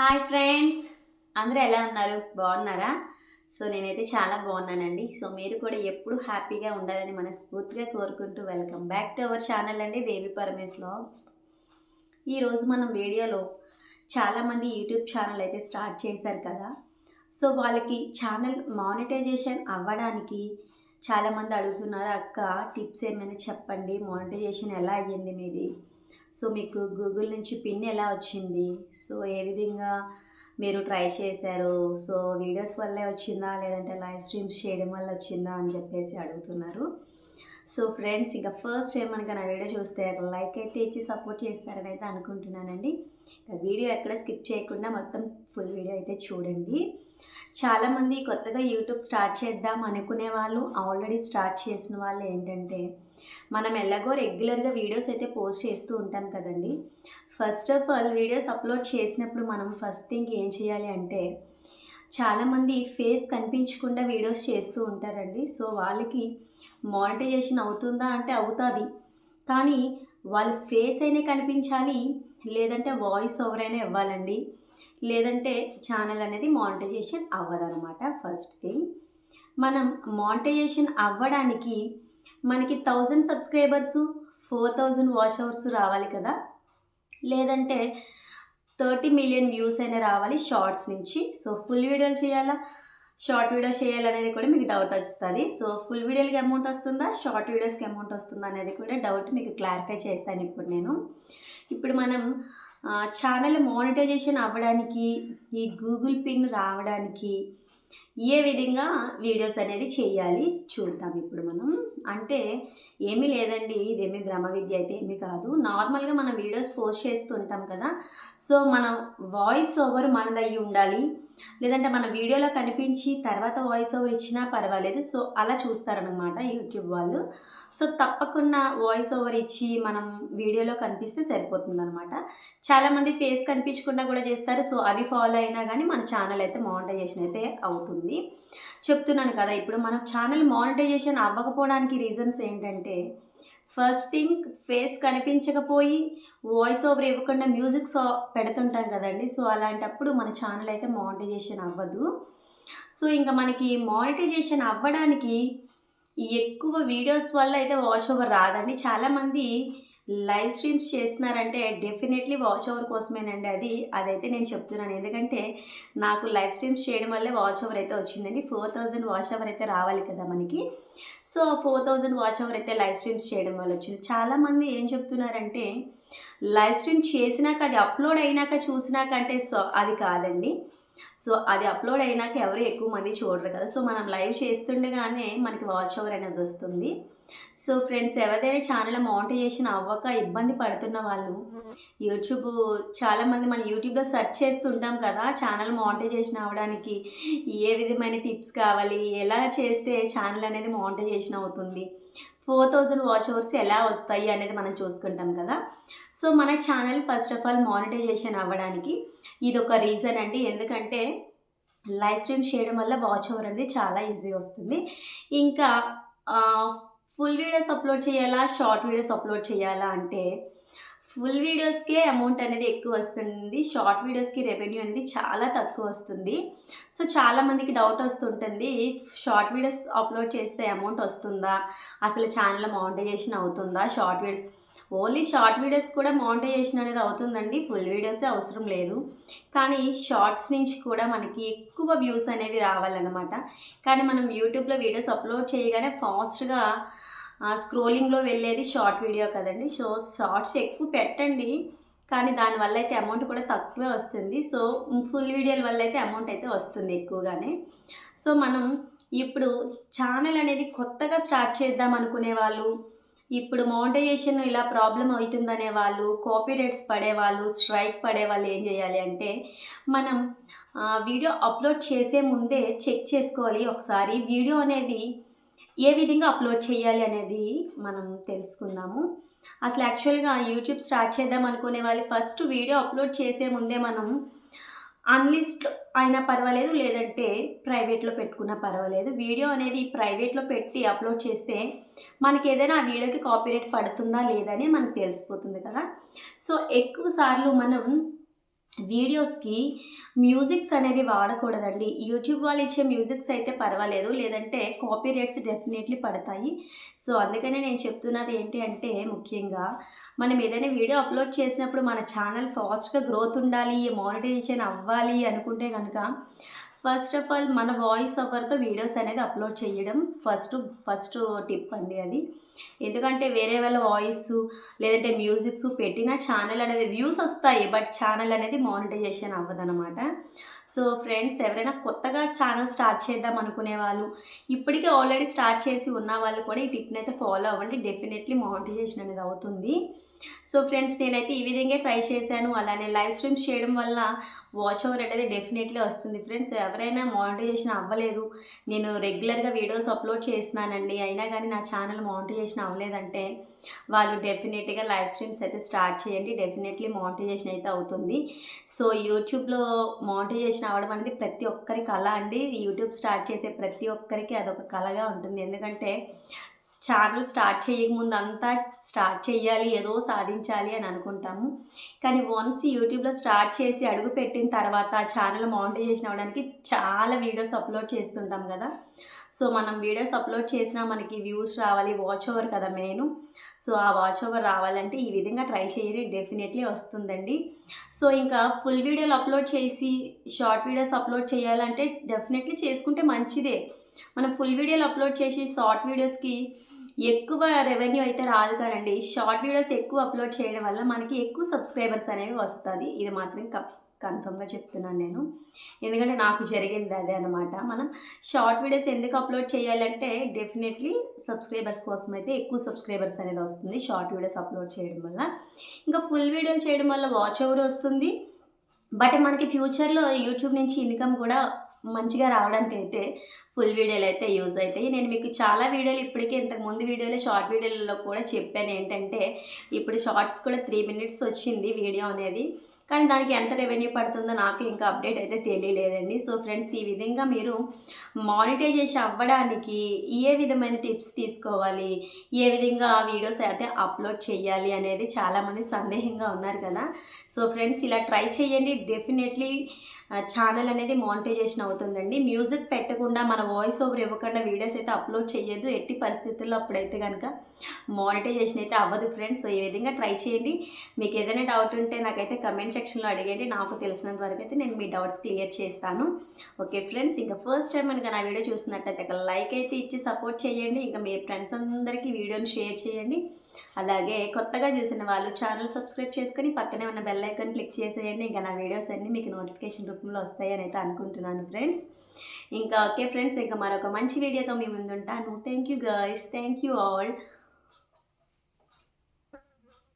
Hi friends. అందరూ ఎలా ఉన్నారు? బాగున్నారా? సో నేనైతే చాలా బాగున్నానండి. సో మీరు కూడా ఎప్పుడు హ్యాపీగా ఉండాలని మనస్ఫూర్తిగా కోరుకుంటూ welcome back to our channel అండి దేవి పరమేశ్ వ్లాగ్స్. ఈరోజు మనం వీడియోలో చాలామంది యూట్యూబ్ ఛానల్ అయితే స్టార్ట్ చేశారు కదా. సో వాళ్ళకి ఛానల్ మానిటైజేషన్ అవ్వడానికి చాలామంది అడుగుతున్నారు అక్క టిప్స్ ఏమైనా చెప్పండి? మానిటైజేషన్ ఎలా అయ్యింది మీది? సో మీకు గూగుల్ నుంచి పిన్ ఎలా వచ్చింది? సో ఏ విధంగా మీరు ట్రై చేశారు? సో వీడియోస్ వల్లే వచ్చిందా? లేదంటే లైవ్ స్ట్రీమ్స్ చేయడం వల్ల వచ్చిందా? అని చెప్పేసి అడుగుతున్నారు. సో ఫ్రెండ్స్ ఇంకా ఫస్ట్ టైం మనకి నా వీడియో చూస్తే లైక్ అయితే ఇచ్చి సపోర్ట్ చేస్తారని అయితే అనుకుంటున్నానండి. వీడియో ఎక్కడ స్కిప్ చేయకుండా మొత్తం ఫుల్ వీడియో అయితే చూడండి. చాలామంది కొత్తగా యూట్యూబ్ స్టార్ట్ చేద్దాం అనుకునే వాళ్ళు ఆల్రెడీ స్టార్ట్ చేసిన వాళ్ళు ఏంటంటే మనం ఎలాగో రెగ్యులర్గా వీడియోస్ అయితే పోస్ట్ చేస్తూ ఉంటాం కదండి. First of all videos upload చేసినప్పుడు మనం ఫస్ట్ థింగ్ ఏం చేయాలి అంటే చాలామంది ఫేస్ కనిపించకుండా వీడియోస్ చేస్తూ ఉంటారండి. సో వాళ్ళకి మానిటైజేషన్ అవుతుందా అంటే అవుతుంది. కానీ వాళ్ళ ఫేస్ అయినా కనిపించాలి లేదంటే వాయిస్ ఓవర్ అయినా ఇవ్వాలండి. లేదంటే ఛానల్ అనేది మానిటైజేషన్ అవ్వదనమాట ఫస్ట్ థింగ్. మనం మానిటైజేషన్ అవ్వడానికి మనకి thousand subscribers four thousand watch hours రావాలి కదా. లేదంటే థర్టీ మిలియన్ వ్యూస్ అయినా రావాలి షార్ట్స్ నుంచి. సో ఫుల్ వీడియోలు చేయాలా? షార్ట్ వీడియో చేయాలనేది కూడా మీకు డౌట్ వస్తుంది. సో ఫుల్ వీడియోలకి అమౌంట్ వస్తుందా? షార్ట్ వీడియోస్కి అమౌంట్ వస్తుందా అనేది కూడా డౌట్ మీకు క్లారిఫై చేస్తాను ఇప్పుడు నేను. ఇప్పుడు మనం ఛానల్ మానిటైజేషన్ అవ్వడానికి ఈ గూగుల్ పిన్ రావడానికి ఏ విధంగా వీడియోస్ అనేది చేయాలి చూద్దాం ఇప్పుడు మనం. అంటే ఏమీ లేదండి ఇదేమీ బ్రహ్మ విద్య అయితే ఏమీ కాదు. నార్మల్గా మనం వీడియోస్ పోస్ట్ చేస్తుంటాం కదా సో మనం వాయిస్ ఓవర్ మనదయ్యి ఉండాలి. లేదంటే మన వీడియోలో కనిపించి తర్వాత వాయిస్ ఓవర్ ఇచ్చినా పర్వాలేదు సో అలా చూస్తారనమాట యూట్యూబ్ వాళ్ళు. సో తప్పకుండా వాయిస్ ఓవర్ ఇచ్చి మనం వీడియోలో కనిపిస్తే సరిపోతుంది అనమాట చాలామంది ఫేస్ కనిపించకుండా కూడా చేస్తారు సో అవి ఫాలో అయినా కానీ మన ఛానల్ అయితే మానిటైజేషన్ అయితే అవుతుంది. చెప్తున్నాను కదా ఇప్పుడు మన ఛానల్ మానిటైజేషన్ అవ్వకపోవడానికి రీజన్స్ ఏంటంటే ఫస్ట్ థింగ్ ఫేస్ కనిపించకపోయి వాయిస్ ఓవర్ ఇవ్వకుండా మ్యూజిక్ సో పెడుతుంటాం కదండి. సో అలాంటప్పుడు మన ఛానల్ అయితే మానిటైజేషన్ అవ్వదు. సో ఇంకా మనకి మానిటైజేషన్ అవ్వడానికి ఎక్కువ వీడియోస్ వల్ల అయితే వాష్ ఓవర్ రాదండి. చాలామంది లైవ్ స్ట్రీమ్స్ చేస్తున్నారంటే డెఫినెట్లీ వాచ్ ఓవర్ కోసమేనండి అది. అదైతే నేను చెప్తున్నాను. ఎందుకంటే నాకు లైవ్ స్ట్రీమ్స్ చేయడం వల్లే వాచ్ ఓవర్ అయితే వచ్చిందండి. ఫోర్ థౌజండ్ వాచ్ అవర్ అయితే రావాలి కదా మనకి. So four thousand watch hour అయితే లైవ్ స్ట్రీమ్స్ చేయడం వల్ల వచ్చింది. చాలామంది ఏం చెప్తున్నారంటే లైవ్ స్ట్రీమ్ చేసినాక అది అప్లోడ్ అయినాక చూసినాక అంటే సో అది కాదండి. సో అది అప్లోడ్ అయినాక ఎవరు ఎక్కువ మంది చూడరు కదా. సో మనం లైవ్ చేస్తుండగానే మనకి వాచ్ ఓవర్ అనేది వస్తుంది. సో ఫ్రెండ్స్ ఎవరైనా ఛానల్ మానిటైజేషన్ అవ్వక ఇబ్బంది పడుతున్న వాళ్ళు యూట్యూబ్ చాలామంది మన యూట్యూబ్లో సెర్చ్ చేస్తుంటాం కదా ఛానల్ మానిటైజేషన్ అవ్వడానికి ఏ విధమైన టిప్స్ కావాలి ఎలా చేస్తే ఛానల్ అనేది మానిటైజేషన్ అవుతుంది ఫోర్ థౌజండ్ వాచ్ అవర్స్ ఎలా వస్తాయి అనేది మనం చూసుకుంటాం కదా. సో మన channel first of all monetization అవ్వడానికి ఇది ఒక రీజన్ అండి. ఎందుకంటే లైవ్ స్ట్రీమ్ చేయడం వల్ల వాచ్ ఓవర్ అనేది చాలా ఈజీ వస్తుంది. ఇంకా ఫుల్ వీడియోస్ అప్లోడ్ చేయాలా? షార్ట్ వీడియోస్ అప్లోడ్ చేయాలా అంటే ఫుల్ వీడియోస్కే అమౌంట్ అనేది ఎక్కువ వస్తుంది. షార్ట్ వీడియోస్కి రెవెన్యూ అనేది చాలా తక్కువ వస్తుంది. సో చాలామందికి డౌట్ వస్తుంటుంది షార్ట్ వీడియోస్ అప్లోడ్ చేస్తే అమౌంట్ వస్తుందా? అసలు ఛానల్ మానిటైజేషన్ అవుతుందా? Short videos only short videos కూడా మానిటైజేషన్ అనేది అవుతుందండి. ఫుల్ వీడియోసే అవసరం లేదు. కానీ షార్ట్స్ నుంచి కూడా మనకి ఎక్కువ వ్యూస్ అనేవి రావాలన్నమాట. కానీ మనం యూట్యూబ్లో వీడియోస్ అప్లోడ్ చేయగానే ఫాస్ట్గా స్క్రోలింగ్లో వెళ్ళేది షార్ట్ వీడియో కదండి. సో షార్ట్స్ ఎక్కువ పెట్టండి. కానీ దానివల్ల అయితే అమౌంట్ కూడా తక్కువే వస్తుంది. సో ఫుల్ వీడియోల వల్ల అయితే అమౌంట్ అయితే వస్తుంది ఎక్కువగానే. సో మనం ఇప్పుడు ఛానల్ అనేది కొత్తగా స్టార్ట్ చేద్దాం అనుకునే వాళ్ళు ఇప్పుడు మౌంటైజేషన్ ఇలా ప్రాబ్లం అవుతుందనే వాళ్ళు కాపీరైట్స్ పడేవాళ్ళు స్ట్రైక్ పడే వాళ్ళు ఏం చేయాలి అంటే మనం వీడియో అప్లోడ్ చేసే ముందే చెక్ చేసుకోవాలి ఒకసారి. వీడియో అనేది ఏ విధంగా అప్లోడ్ చేయాలి అనేది మనం తెలుసుకుందాము. అసలు యాక్చువల్గా యూట్యూబ్ స్టార్ట్ చేద్దాం అనుకునే వాళ్ళు ఫస్ట్ వీడియో అప్లోడ్ చేసే ముందే మనం అన్లిస్ట్ అయినా పర్వాలేదు లేదంటే ప్రైవేట్లో పెట్టుకున్నా పర్వాలేదు. వీడియో అనేది ప్రైవేట్లో పెట్టి అప్లోడ్ చేస్తే మనకి ఏదైనా ఆ వీడియోకి కాపీరేట్ పడుతుందా లేదా అని మనకు తెలిసిపోతుంది కదా. సో ఎక్కువ సార్లు మనం వీడియోస్కి మ్యూజిక్స్ అనేవి వాడకూడదండి. యూట్యూబ్ వాళ్ళు ఇచ్చే మ్యూజిక్స్ అయితే పర్వాలేదు లేదంటే కాపీ రేట్స్ డెఫినెట్లీ పడతాయి. సో అందుకనే నేను చెప్తున్నది ఏంటి అంటే ముఖ్యంగా మనం ఏదైనా వీడియో అప్లోడ్ చేసినప్పుడు మన ఛానల్ ఫాస్ట్గా గ్రోత్ ఉండాలి మానిటైజేషన్ అవ్వాలి అనుకుంటే కనుక ఫస్ట్ ఆఫ్ ఆల్ మన వాయిస్ ఓవర్తో వీడియోస్ అనేది అప్లోడ్ చేయడం ఫస్ట్ ఫస్ట్ టిప్ అండి అది. ఎందుకంటే వేరే వాళ్ళ వాయిస్ లేదంటే మ్యూజిక్స్ పెట్టిన ఛానల్ అనేది వ్యూస్ వస్తాయి బట్ ఛానల్ అనేది మానిటైజేషన్ అవ్వదనమాట సో ఫ్రెండ్స్ ఎవరైనా కొత్తగా ఛానల్ స్టార్ట్ చేద్దాం అనుకునే వాళ్ళు ఇప్పటికే ఆల్రెడీ స్టార్ట్ చేసి ఉన్న వాళ్ళు కూడా ఈ టిప్ని అయితే ఫాలో అవ్వండి. డెఫినెట్లీ మానిటైజేషన్ అనేది అవుతుంది. సో ఫ్రెండ్స్ నేనైతే ఈ విధంగా ట్రై చేశాను. అలానే లైవ్ స్ట్రీమ్స్ చేయడం వల్ల వాచ్ ఓవర్ అనేది డెఫినెట్లీ వస్తుంది ఫ్రెండ్స్. ఎవరైనా మానిటైజేషన్ అవ్వలేదు నేను రెగ్యులర్గా వీడియోస్ అప్లోడ్ చేస్తున్నానండి అయినా కానీ నా ఛానల్ మానిటైజేషన్ అవ్వలేదంటే వాళ్ళు డెఫినెట్గా లైవ్ స్ట్రీమ్స్ అయితే స్టార్ట్ చేయండి. డెఫినెట్లీ మానిటైజేషన్ అయితే అవుతుంది. సో యూట్యూబ్లో మానిటైజేషన్ అవ్వడం అనేది ప్రతి ఒక్కరి కళ అండి. యూట్యూబ్ స్టార్ట్ చేసే ప్రతి ఒక్కరికి అదొక కళగా ఉంటుంది. ఎందుకంటే ఛానల్ స్టార్ట్ చేయకముందు అంతా స్టార్ట్ చేయాలి ఏదో సాధించాలి అని అనుకుంటాము. కానీ వన్స్ యూట్యూబ్లో స్టార్ట్ చేసి అడుగు పెట్టిన తర్వాత ఛానల్ మానిటైజేషన్ అవ్వడానికి చాలా వీడియోస్ అప్లోడ్ చేస్తుంటాం కదా. సో మనం వీడియోస్ అప్లోడ్ చేసినా మనకి వ్యూస్ రావాలి వాచ్ ఓవర్ కదా మెయిన్ సో ఆ వాచ్ ఓవర్ రావాలంటే ఈ విధంగా ట్రై చేయండి డెఫినెట్లీ వస్తుందండి. సో ఇంకా ఫుల్ వీడియోలు అప్లోడ్ చేసి షార్ట్ వీడియోస్ అప్లోడ్ చేయాలంటే డెఫినెట్లీ చేసుకుంటే మంచిదే. మనం ఫుల్ వీడియోలు అప్లోడ్ చేసి షార్ట్ వీడియోస్కి ఎక్కువ రెవెన్యూ అయితే రాదు కానండి షార్ట్ వీడియోస్ ఎక్కువ అప్లోడ్ చేయడం వల్ల మనకి ఎక్కువ సబ్స్క్రైబర్స్ అనేవి వస్తుంది ఇది మాత్రం కప్ కన్ఫర్మ్గా చెప్తున్నాను నేను. ఎందుకంటే నాకు జరిగింది అదే అనమాట మనం షార్ట్ వీడియోస్ ఎందుకు అప్లోడ్ చేయాలంటే డెఫినెట్లీ సబ్స్క్రైబర్స్ కోసం అయితే ఎక్కువ సబ్స్క్రైబర్స్ అనేది వస్తుంది షార్ట్ వీడియోస్ అప్లోడ్ చేయడం వల్ల. ఇంకా ఫుల్ వీడియోలు చేయడం వల్ల వాచ్ ఎవరు వస్తుంది? బట్ మనకి ఫ్యూచర్లో యూట్యూబ్ నుంచి ఇన్కమ్ కూడా మంచిగా రావడానికి అయితే ఫుల్ వీడియోలు అయితే యూజ్ అవుతాయి. నేను మీకు చాలా వీడియోలు ఇప్పటికే ఇంతకు ముందు వీడియోలో షార్ట్ వీడియోలలో కూడా చెప్పాను. ఏంటంటే ఇప్పుడు షార్ట్స్ కూడా త్రీ మినిట్స్ వచ్చింది వీడియో అనేది. కానీ దానికి ఎంత రెవెన్యూ పడుతుందో నాకు ఇంకా అప్డేట్ అయితే తెలియలేదండి. సో ఫ్రెండ్స్ ఈ విధంగా మీరు మానిటైజేషన్ అవ్వడానికి ఏ విధమైన టిప్స్ తీసుకోవాలి ఏ విధంగా వీడియోస్ అయితే అప్లోడ్ చేయాలి అనేది చాలామంది సందేహంగా ఉన్నారు కదా. సో ఫ్రెండ్స్ ఇలా ట్రై చేయండి. డెఫినెట్లీ ఛానల్ అనేది మానిటైజేషన్ అవుతుందండి. మ్యూజిక్ పెట్టకుండా మన వాయిస్ ఓవర్ ఇవ్వకుండా వీడియోస్ అయితే అప్లోడ్ చేయొద్దు. ఎట్టి పరిస్థితుల్లో అప్పుడైతే కనుక మానిటైజేషన్ అయితే అవ్వదు ఫ్రెండ్స్. ఈ విధంగా ట్రై చేయండి. మీకు ఏదైనా డౌట్ ఉంటే నాకైతే కమెంట్ సెక్షన్లో అడిగండి నాకు తెలిసినంత వరకు అయితే నేను మీ డౌట్స్ క్లియర్ చేస్తాను. ఓకే ఫ్రెండ్స్ ఇంకా ఫస్ట్ టైం కనుక నా వీడియో చూసినట్టయితే ఒక లైక్ అయితే ఇచ్చి సపోర్ట్ చేయండి. ఇంకా మీ ఫ్రెండ్స్ అందరికీ వీడియోని షేర్ చేయండి. అలాగే కొత్తగా చూసిన వాళ్ళు ఛానల్ సబ్స్క్రైబ్ చేసుకొని పక్కనే ఉన్న బెల్ ఐకాన్ క్లిక్ చేసేయండి. ఇంకా నా వీడియోస్ అన్నీ మీకు నోటిఫికేషన్ రూపంలో వస్తాయని అయితే అనుకుంటున్నాను ఫ్రెండ్స్. ఇంకా ఓకే ఫ్రెండ్స్ ఇంకా మరొక మంచి వీడియోతో మీ ముందుంటాను. Thank you girls thank you all